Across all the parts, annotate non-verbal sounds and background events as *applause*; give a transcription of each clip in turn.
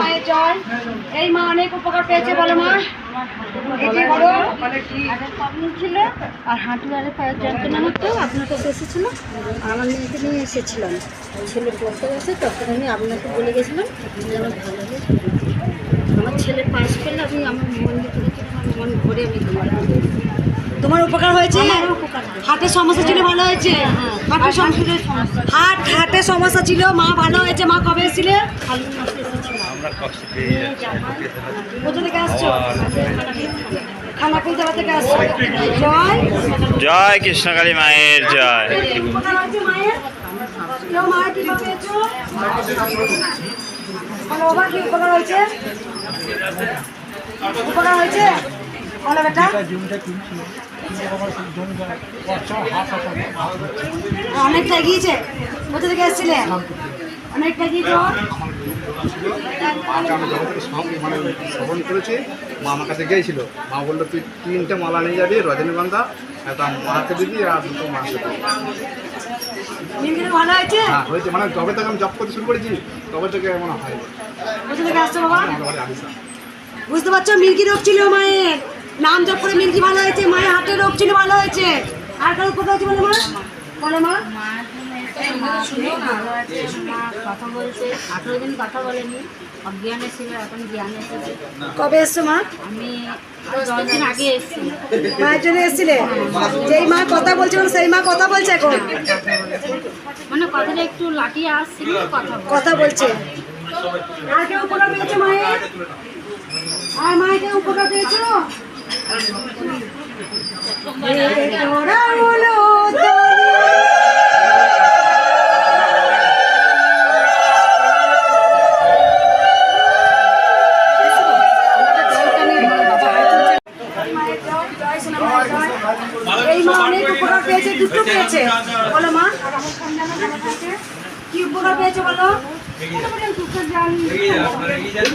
মায়ের জয় এই মা অনেক উপকার পেয়েছে বলো মা। এই যে বড় প্রবলেম ছিল আর হাঁটু আরে পায়ের যন্ত্রণা হতো আপনার কাছে এসেছিল আর আমার মেয়েকে নিয়ে এসেছিলাম। ছেলে পড়তে গেছে তখন আমি আপনাকে বলে গেছিলাম যে আমার ভালো আমার ছেলে পাস করলে আমি আমার মন আমার মন ভরে আমি তোমার তোমার উপকার হয়েছে। হার্টের সমস্যা ছিল ভালো হয়েছে? হার্টের সমস্যা হার্ট হার্টের সমস্যা ছিল মা ভালো হয়েছে? মা কবে এসেছিলে? থেকে থেকে আসছো জয় জয় কৃষ্ণকালী মায়ের জয়। হয়েছে হয়েছে অনেকটা এগিয়েছে। কোথা থেকে এসেছিলে? অনেকটা এগিয়েছ মাকে আমি যখন থেকে সব মানে শ্রবণ করেছি মা আমার কাছে গিয়েছিল। মা বলল তুই তিনটে মালা নিয়ে যাবি রজনীগন্ধা একটা মাকে দিবি আর দুটো মাকে দিবি। ভালো হয়েছে? হ্যাঁ হয়েছে। মানে যবে থেকে আমি জব করতে শুরু করেছি তবে থেকে মনে হয়। বুঝতে পারছ? মিল্কি রোগ ছিল মায়ের। নাম জপ করে মিল্কি ভালো হয়েছে মায়ের হার্টের রোগ ছিল ভালো হয়েছে। আর কারও হচ্ছে বলো মা? বলো মা কথা বলছে দিন কথা বলেনি এখন কবে এসছো মা? আমি আগে এসেছি মায়ের এসেছিলে? যেই কথা বলছে সেই মা কথা বলছে এখন? মানে কথাটা একটু কথা। কথা বলছে। আর কেউ উপকার আর মায়ের? কেউ উপকার পেয়েছ? উপকার পেয়েছে। বলো মা। কি উপকার পেয়েছে বলো। এই চাকরি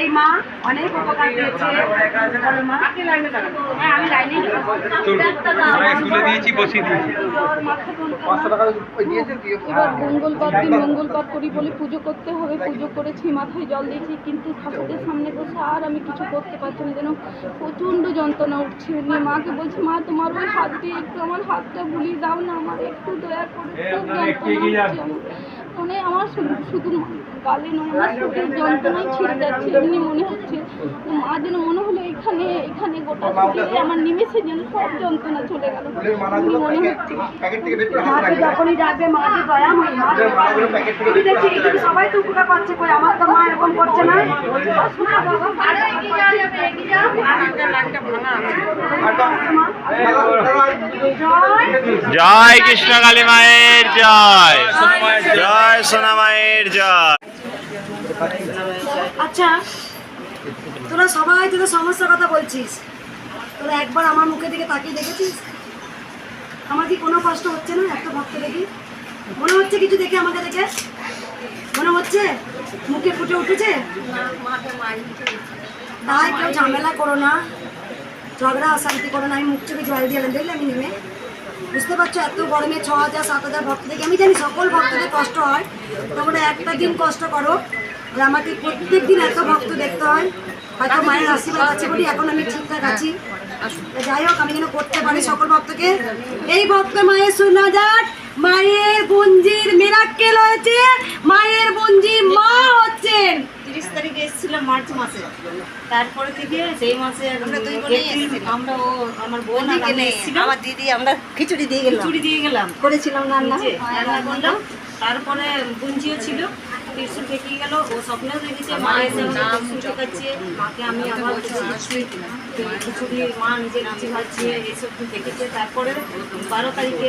এই মা অনেক উপকার পেয়েছে মা হ্যাঁ আমি লাইনে তুলে দিয়েছি বসিয়ে দিয়েছি। এবার মঙ্গলবার দিন মঙ্গলবার করি বলে পুজো করতে হবে। পুজো করেছি মাথায় জল দিয়েছি কিন্তু ঠাকুরের সামনে বসে আর আমি কিছু করতে পারছি না। যেন প্রচণ্ড যন্ত্রণা উঠছে। নিয়ে মাকে বলছি মা তোমার ওই হাত দিয়ে একটু আমার হাতটা বুলিয়ে দাও না আমার একটু দয়া করে খুব যন্ত্রণা। মানে আমার শুধু গালে নয় আমার শরীরের যন্ত্রণায় ছিঁড়ে যাচ্ছে এমনি মনে হচ্ছে। মা যেন মনে হলো এখানে এখানে গোটা শরীরে আমার নিমেষে যেন সব যন্ত্রণা চলে গেল। মনে হচ্ছে প্যাকেট থেকে বের করে হাতে মাকে রাখবেন যখনই ডাকবে মা যে দয়াময়ী মা যে মালাগুলো প্যাকেট থেকে আমি দেখছি এদিকে সবাই তো উপকার পাচ্ছে কই? আমার তো মা এরকম করছে না। জয় কৃষ্ণ কালী মায়ের জয়। জয় সোনা মায়ের জয়। আচ্ছা তোরা সবাই তোদের সমস্যার কথা বলছিস। তোরা একবার আমার মুখের দিকে তাকিয়ে দেখেছিস? আমার কি কোনো কষ্ট হচ্ছে না একটা ভক্ত দেখি? মনে হচ্ছে কিছু দেখে আমাকে দেখে? মনে হচ্ছে মুখে ফুটে উঠেছে? তাই কেউ ঝামেলা করো না। ঝগড়া, অশান্তি করো না। আমি মুখ চোখে জল দিয়ে দেখলে আমি নেমে। বুঝতে পারছ? এত গরমে ছ হাজার, সাত হাজার ভক্ত দেখে। আমি জানি সকল ভক্তদের কষ্ট হয়, তোমরা একটা দিন কষ্ট করো। আর আমাকে প্রত্যেক দিন এত ভক্ত দেখতে হয়। হয়তো মায়ের আশীর্বাদ আছে বলি এখন আমি ঠিকঠাক আছি। যাই হোক আমি যেন করতে পারি সকল ভক্তকে। এই ভক্ত মায়ের শোনা যাক মায়ের বঞ্জির মেরাক্কেল হয়েছে মায়ের বঞ্জির মা হচ্ছেন। তিরিশ তারিখে এসেছিলাম মার্চ মাসে। তারপরে থেকে সেই মাসে আমরা ও আমার বোন আমার দিদি আমরা খিচুড়ি দিয়ে গেলাম। চুড়ি দিয়ে গেলাম। করেছিলাম রান্না। যে রান্না করলাম। তারপরে গুঞ্জিও ছিল। গেল ও স্বপ্নেও দেখেছে মা এসে আমাকে ত্রিশুল দেখাচ্ছে মাকে আমি আবার খিচুড়ি মা নিজে নাচি খাচ্ছে তো দেখেছে। তারপরে বারো তারিখে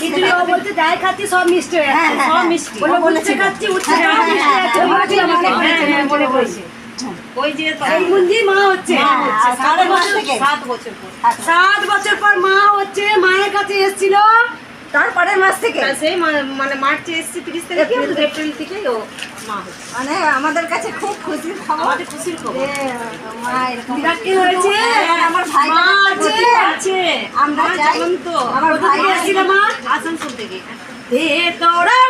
খিচুড়ি ও যাই খাচ্ছি সব মিষ্টি হ্যাঁ, সব মিষ্টি বলে বলেছে খাচ্ছি উঠছে সব মিষ্টি হ্যাঁ, বলে বলেছে ওই যে এই মঞ্জি মা হচ্ছে। আর সাড়ে মাস থেকে সাত বছর পর সাত বছর পর মা হচ্ছে মায়ের কাছে এসেছিল। তারপরের মাস থেকে? সেই মানে মার্চে এসেছি তিরিশ তারিখে এপ্রিল থেকে? ও মা মানে আমাদের কাছে খুব খুশির খবর। আমাদের খুশির খবর। মা এরকম বিরাটি হয়েছে? হ্যাঁ, আমার ভাই আছে আছে। আমরা জানেন তো আমার ভাই মা আসানসোল থেকে। এ তোরা *laughs*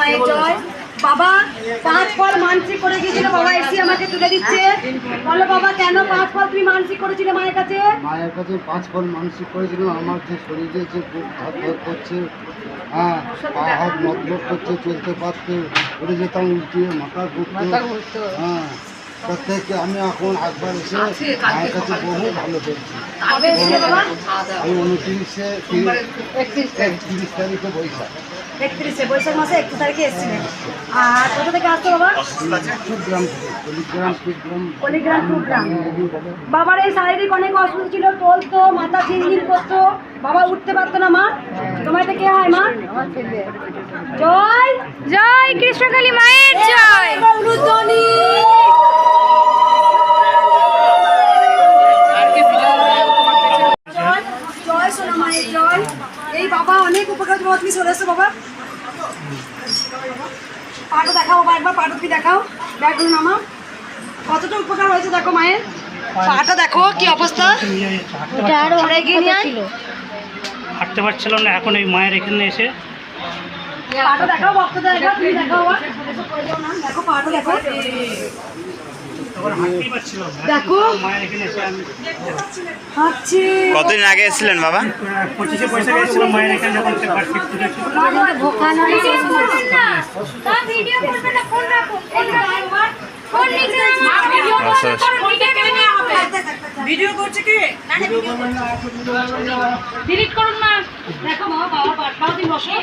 মায়ের জয়। বাবা পাঁচ ফল মানসিক করে গিয়েছিল বাবা এসে আমাকে তুলে দিচ্ছে। বলো বাবা কেন পাঁচ ফল তুমি মানসিক করেছিলে মায়ের কাছে? মায়ের কাছে পাঁচ ফল মানসিক করেছিল আমার যে শরীরে যে বুক করছে হ্যাঁ পা হাত মতলব করছে চলতে পারতে উঠে যেতাম উল্টিয়ে মাথা ঘুরতো হ্যাঁ তার থেকে আমি এখন একবার এসে মায়ের কাছে। বহু ভালো পেয়েছি। বাবা? আমি উনত্রিশে একত্রিশ তারিখে বৈশাখ। একত্রিশে বৈশাখ মাসে একত্রিশ তারিখে এসেছিলেন আর কোথা থেকে আসতো বাবা? কুগ্রাম বাবার এই শারীরিক অনেক অসুখ ছিল টলতো মাথা ঝিনঝিন করতো। বাবা উঠতে পারতো না মা। তোমার কে হয় মা? জয়! জয় কৃষ্ণকালী মায়ের জয়। বাবা অনেক উপকার তোমার তুমি চলে এসো বাবা। পাটও দেখাও বাবা একবার পাটও কি দেখাও। ব্যাগগুলো নামা কতটা উপকার হয়েছে দেখো মায়ের। পাটা দেখো কি অবস্থা। হাঁটতে পারছিল না এখন এই মায়ের এখানে এসে। পাটা দেখাও ভক্তদের দেখাও তুমি দেখাও দেখো পাটা দেখো তখন হাঁটতেই পারছিল না দেখো হাঁটছে কতদিন আগে এসেছিলেন বাবা পঁচিশে পয়সা গেছিলাম মায়ের এখানে যখন আচ্ছা, আচ্ছা। ভিডিও করছে কি ডিলিট করুন না দেখো বাবা বাবা বসো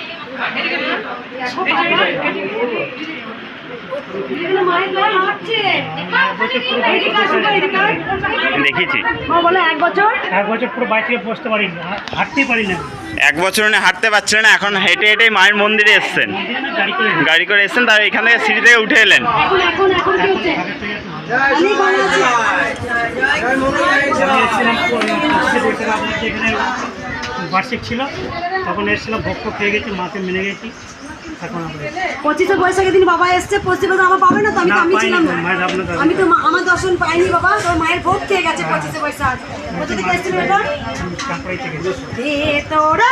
দেখো বাবা এখানে মায়ের গায়ে হাঁটছে এদিকে আসো তো, এদিকে আয়। দেখিয়েছি। মা বলো এক বছর? এক বছর পুরো বাড়ি থেকে বসতে পারি না হা- পারি না। এক বছর উনি হাঁটতে পারছিলেন না এখন হেঁটে হেঁটে মায়ের মন্দিরে এসছেন। গাড়ি করে এসছেন তার এখান থেকে সিঁড়ি থেকে উঠে এলেন। বার্ষিক ছিল তখন এসেছিলাম ভক্ত পেয়ে গেছি মাকে মেনে গেছি। পঁচিশে বৈশাখের দিন বাবা এসছে পঁচিশে বৈশাখ আমার পাবে না তো আমি তো আমি ছিলাম না। আমি তো আমার দর্শন পাইনি বাবা তোর মায়ের ভোগ খেয়ে গেছে পঁচিশে বৈশাখ। কোথা থেকে এসেছিল এটা? তোরা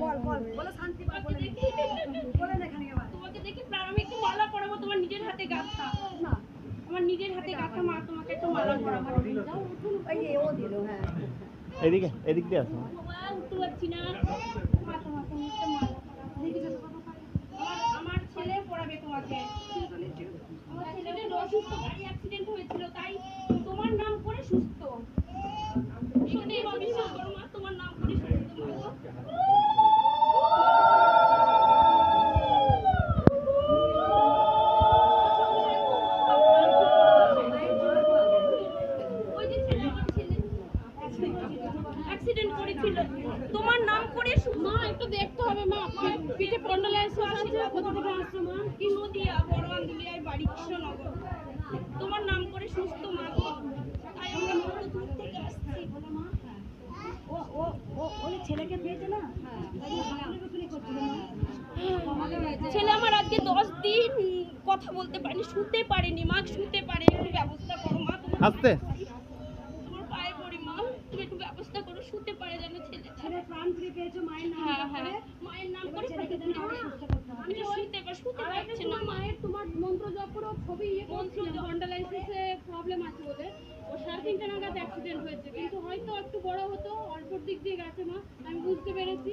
বল, বল, বলো শান্তি পাও, বলে নে। এখানে তোমাকে দেখি আমি একটু মালা পরাবো তোমার নিজের হাতে গাঁথা আমার নিজের হাতে গাঁথা মা তোমাকে একটু মালা পরাবো। ওই যে ও দিল, হ্যাঁ। এদিকে এদিক দিয়ে আসুন উঠতে পারছি না। মা তোমাকে একটা মালা আমার- আমার ছেলে পড়াবে তোমাকে। আমার ছেলেটা অসুস্থ গাড়ি অ্যাক্সিডেন্ট হয়েছিল তাই তোমার নাম করে সুস্থ মা ছেলে আমার আজকে দশ দিন কথা বলতে পারেনি শুতে পারেনি। মা শুতে পারে একটু ব্যবস্থা করো। মা প্রাণ পেয়েছ মায়ের নাম হ্যাঁ হ্যাঁ। মায়ের নাম করে আমি তো শুতে পার শুতে পারছি না। মায়ের তোমার মন্ত্র জপ করে ছবি ইয়ে করছিল ভন্ডালাইসিসে প্রবলেম আছে বলে। ও সাড়ে তিনটে নাগাদ অ্যাক্সিডেন্ট হয়েছে। কিন্তু হয়তো একটু বড় হতো অল্প দিক দিয়ে গেছে মা আমি বুঝতে পেরেছি।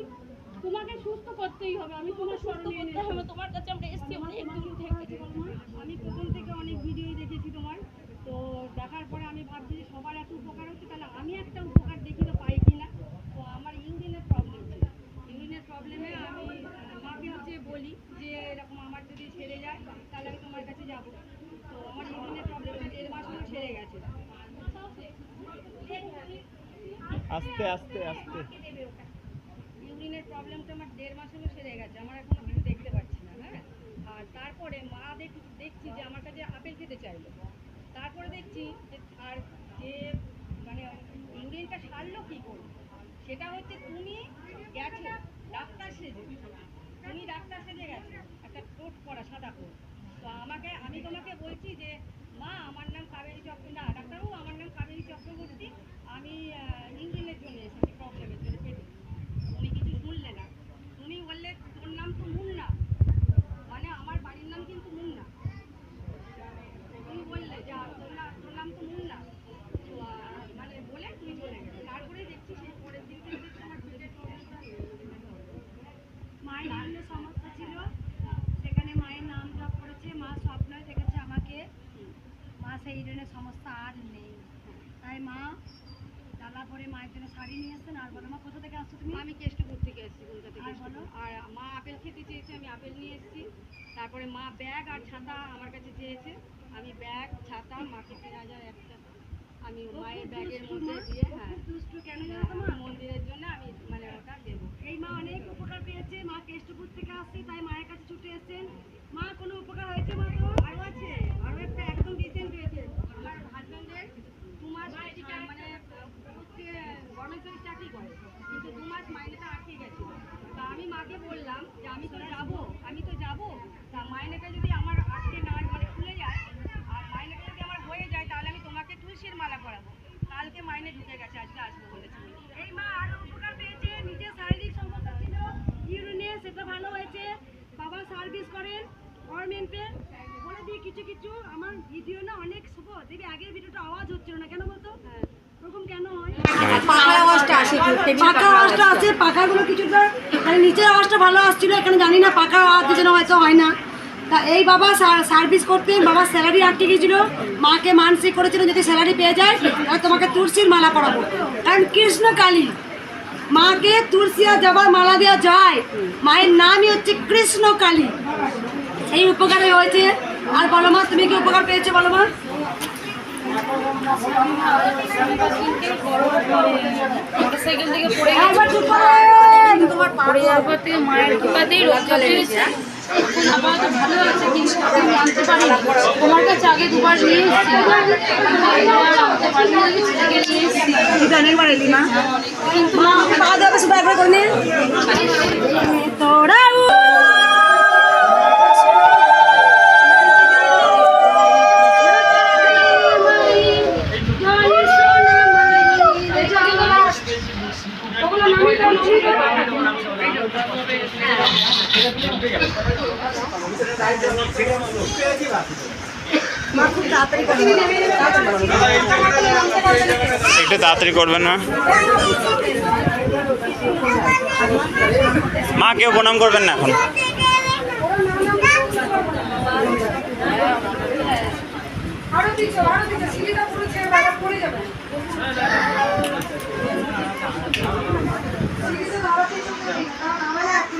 তোমাকে সুস্থ করতেই হবে আমি তোমার স্মরণে এনে হবে তোমার কাছে আমরা এসেছি অনেক দূর থেকে আমি প্রথম থেকে অনেক ভিডিওই দেখেছি তোমার। তো দেখার পরে আমি ভাবছি যে সবার এত উপকার হচ্ছে তাহলে আমি একটা উপকার দেখি তো পাই কিনা তো আমার ইউরিনের প্রবলেম ছিল ইউরিনের প্রবলেমে আমি মাকে হচ্ছে বলি যে এরকম আমার যদি ছেড়ে যায় তাহলে আমি তোমার কাছে যাব। তো আমার ইউরিনের প্রবলেম দেড় মাস হলো ছেড়ে গেছে। আস্তে আস্তে আস্তে। ইউরিনের প্রবলেমটা আমার দেড় মাস হলো সেরে গেছে আমার এখনও কিছু দেখতে পাচ্ছি না হ্যাঁ? আর তারপরে মা দেখ দেখছি যে আমার কাছে আপেল খেতে চাইলো। তারপরে দেখছি যে আর যে মানে ইউরিনটা সারলো কী করে? সেটা হচ্ছে তুমি গেছো। ডাক্তার সেজে তুমি ডাক্তার সেজে গেছো। একটা কোট পরা, সাদা কোট। তো আমাকে, আমি তোমাকে বলছি যে, মা, আমার নাম কাবেরী চক্র না, ডাক্তারবাবু, আমার নাম কাবেরী চক্রবর্তী আমি ইউরিনের জন্য এসেছি প্রবলেমের জন্য পেটে তুমি কিছু শুনলে না তুমি বললে তোর নাম তো মুন্না মানে আমার বাড়ির নাম কিন্তু মুন্না তুমি বললে যে আ, তোর নাম তোর নাম তো মুন্না তো আহ, মানে বলে তুমি চলে গেলে তারপরে দেখছি সেই পরের দিন থেকে দেখছি আমার পেটের প্রবলেমটা মায়ের বিভিন্ন সমস্যা ছিল সেখানে মায়ের নাম জপ করেছে মা স্বপ্নয় দেখেছে আমাকে মা সেই জন্য সমস্যা আর নেই তাই মা ডালা করে মায়ের জন্য শাড়ি নিয়ে এসছেন আর বলো মা কোথা থেকে আসছো তুমি আমি কেষ্টপুর থেকে এসেছি কলকাতা থেকে বলো আর মা আপেল খেতে চেয়েছে আমি আপেল নিয়ে এসেছি। তারপরে মা ব্যাগ আর ছাতা আমার কাছে চেয়েছে। আমি ব্যাগ ছাতা মাকে তিন হাজার একটা আমি মায়ের ব্যাগের মধ্যে দিয়ে হ্যাঁ মা? মন্দিরের জন্য আমি মানে ওটা দেবো এই মা অনেক উপকার পেয়েছে মা কেষ্টপুর থেকে আসছে তাই মায়ের কাছে ছুটে এসেছেন মা কোনো উপকার হয়েছে মা তো আরও আছে আরও একটা একদম রিসেন্ট হয়েছে আমার হাজব্যান্ডের দু মাস মানে হচ্ছে গভর্নমেন্ট চাকরি করে কিন্তু দু মাস মাইনেটা আটকে গেছে তা আমি মাকে বললাম যে আমি তো যাব আমি তো যাব তা মাইনেটা যদি আমার আটকে না মানে খুলে যায় আর মাইনেটা যদি আমার হয়ে যায় তাহলে আমি তোমাকে তুলসীর মালা পরাবো কালকে মাইনে ঢুকে গেছে আজকে আসব বলেছি এই মা আরও উপকার পেয়েছে নিজের শারীরিক সমস্যা ছিল ইউরিনে সেটা ভালো হয়েছে বাবা সার্ভিস করেন গভর্নমেন্টে বলে দিই কিছু কিছু আমার ভিডিও না অনেক শুভ। দেখবি আগের ভিডিওটা আওয়াজ হচ্ছিল না। কেন বলতো? ওরকম কেন হয়? পাখার আওয়াজটা আসে পাখার আওয়াজটা আছে পাখাগুলো কিছুটা মানে নিচের আওয়াজটা ভালো আসছিল এখানে জানি না পাখার আওয়াজ যেন হয়তো হয় না। তা এই বাবা সার্ভিস করতেন বাবার স্যালারি আটকে গিয়েছিল। মাকে মানসিক করেছিল যদি স্যালারি পেয়ে যায় তাহলে তোমাকে তুলসীর মালা পরাবো। কারণ কৃষ্ণ কালী মাকে তুলসী আর জবার মালা দেওয়া যায়। মায়ের নামই হচ্ছে কৃষ্ণ কালী। এই উপকারে হয়েছে। আর বলো মা তুমি কি উপকার পেয়েছ বলো মা। তোমার কাছে আগে দুবার নিয়ে অনেকবার এলি শুধু একবার করে নে তোরা মা খুব তাড়াতাড়ি করে একটু তাড়াতাড়ি করবেন না মা কেউ প্রণাম করবেন না এখন? আরও দিচ্ছ আরও দিচ্ছ সিলিটা পুরো ছেড়ে বাইরে পড়ে যাবে সিলিটা আরও দিচ্ছ কারণ আমার এখন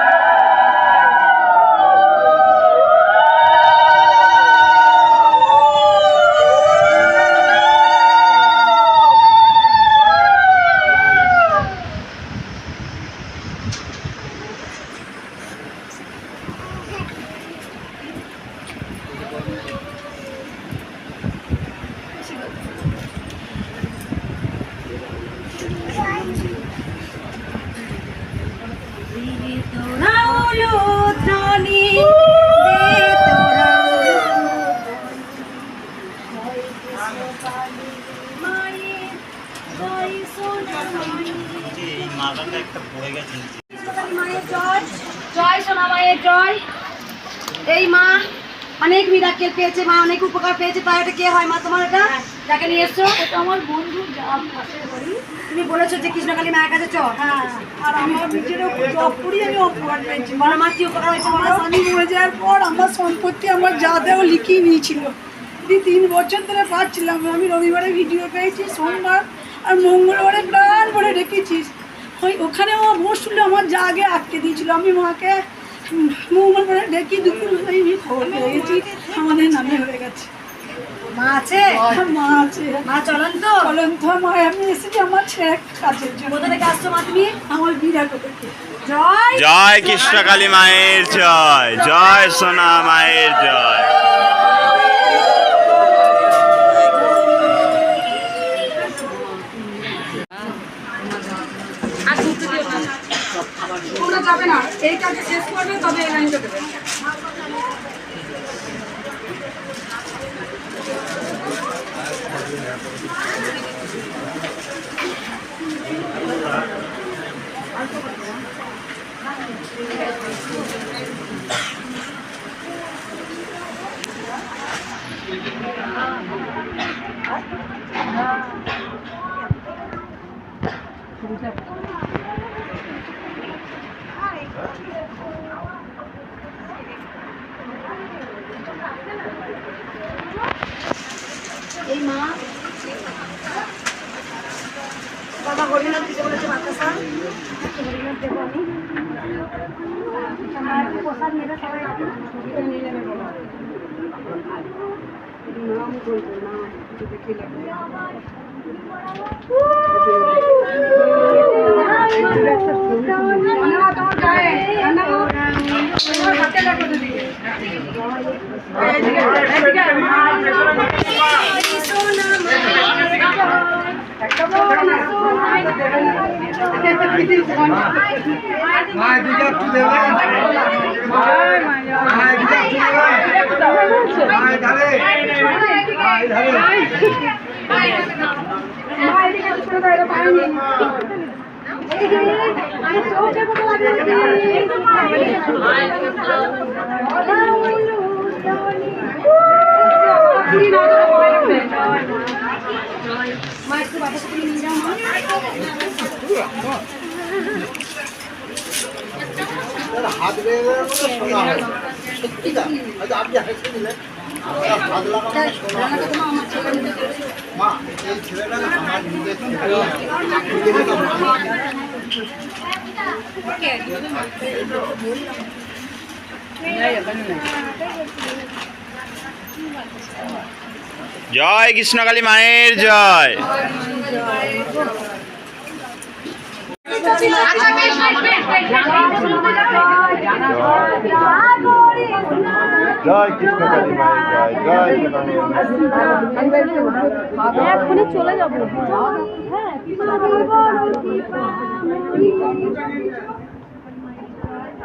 জয় সোনা মায়ের জয়। এই মা অনেক মিরাকেল পেয়েছে মা অনেক উপকার পেয়েছে। তাই এটা কে হয় মা তোমার এটা? যাকে নিয়ে এসছো? এটা আমার বন্ধু তুমি বলেছ যে কৃষ্ণকালী মায়ের কাছে চ হ্যাঁ আর আমার নিজেরও জব করি আমি অপরাধ পেয়েছি। বলো মা কি উপকার হয়েছে আমার স্বামী মরে যাওয়ার পর আমার সম্পত্তি আমার যা দেওয়া লিখিয়ে নিয়েছিল। দি তিন বছর ধরে পাচ্ছিলাম আমি রবিবারে ভিডিও পেয়েছি সোমবার আর মঙ্গলবারে প্রাণ ভরে রেখেছিস। ওই ওখানে আমার শুনলে আমার যা আগে আটকে দিয়েছিল। আমি মাকে উম, মঙ্গলবারে ডেকে দুপুর হয়ে আমি খবর পেয়ে গেছি। আমাদের নামে হয়ে গেছে। মা আছে? মা আছে। মা চলন তো। চলন্ত মা আমি এসেছি আমার ছেলে কাজের জন্য। কোথা থেকে আসছো মা তুমি? আমার বিরাট থেকে। জয় জয় কৃষ্ণকালী মায়ের জয়। জয় সোনা মায়ের জয়। যাবে না। এই কাজ শেষ করবে তবে এই লাইনটা দেবে এই মা বাবা হরিনাথ দিতে বলেছে বাতাসা হরিনাথ দেবো আমি আমার প্রসাদ নেবে সবাই এটা নিয়ে নেবে বলো নাম বলব নাম দেখে মা একটু বাতাসা তুমি নিয়ে যাও মা হাত বেড়ে গেলে শোনা হয়। সত্যি না আচ্ছা আপনি হাসতে দিলেন। মা এই ছেলেটা আমার জয় কৃষ্ণকালী মায়ের জয় কৃষ্ণ কালী মায়ের জয় জয় কৃষ্ণ চলে যাব।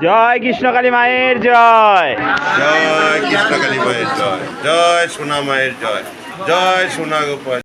জয় কৃষ্ণকালী মায়ের জয়। জয় কৃষ্ণকালী মায়ের জয় জয় সোনা মায়ের জয় জয় সোনা গোপাল।